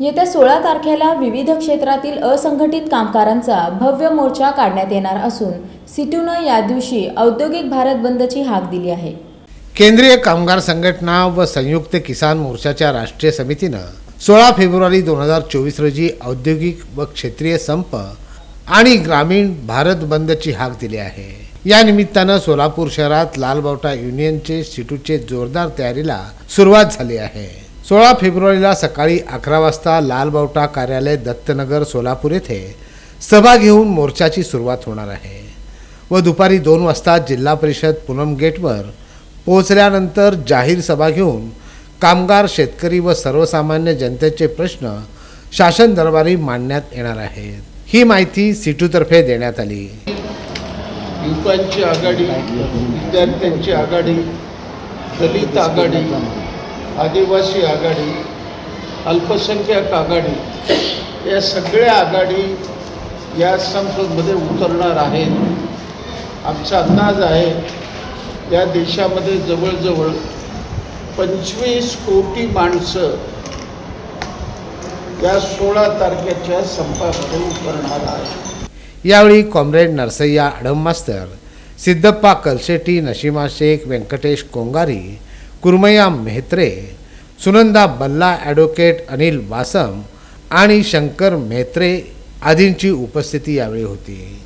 येत्या सोळा तारखेला विविध क्षेत्रातील असंघटित कामगारांचा भव्य मोर्चा काढण्यात येणार असून सिटूनं या दिवशी औद्योगिक भारत बंदची हाक दिली आहे. केंद्रीय कामगार संघटना व संयुक्त किसान मोर्चाच्या राष्ट्रीय समितीनं सोळा फेब्रुवारी दोन हजार चोवीस रोजी औद्योगिक व क्षेत्रीय संप आणि ग्रामीण भारत बंदची हाक दिली आहे. या निमित्तानं सोलापूर शहरात लालबावटा युनियनचे सिटूचे जोरदार तयारीला सुरुवात झाली आहे. सोळा फेब्रुवारीला सकाळी अकरा वाजता लालबावटा कार्यालय दत्तनगर सोलापूर येथे सभा घेऊन मोर्चाची सुरुवात होणार आहे व दुपारी दोन वाजता जिल्हा परिषद पूनम गेटवर पोहोचल्यानंतर जाहीर सभा घेऊन कामगार शेतकरी व सर्वसामान्य जनतेचे प्रश्न शासन दरबारी मांडण्यात येणार आहेत. ही माहिती सिटूतर्फे देण्यात आली. युवकांची आघाडी विद्यार्थ्यांची आघाडी दलित आघाडी आदिवासी आघाडी अल्पसंख्याक आघाडी या सगळ्या आघाडी या संसदमध्ये उतरणार आहेत. आमचा अंदाज आहे या देशामध्ये जवळजवळ पंचवीस कोटी माणसं या सोळा तारखेच्या संपामध्ये उतरणार आहेत. यावेळी कॉम्रेड नरसय्या आडम मास्तर सिद्धप्पा कलशेटी नशिमा शेख व्यंकटेश कोंगारी कुर्मया मेहत्रे सुनंदा बल्ला ॲडव्होकेट अनिल वासम आणि शंकर मेहत्रे आदींची उपस्थिती यावेळी होती.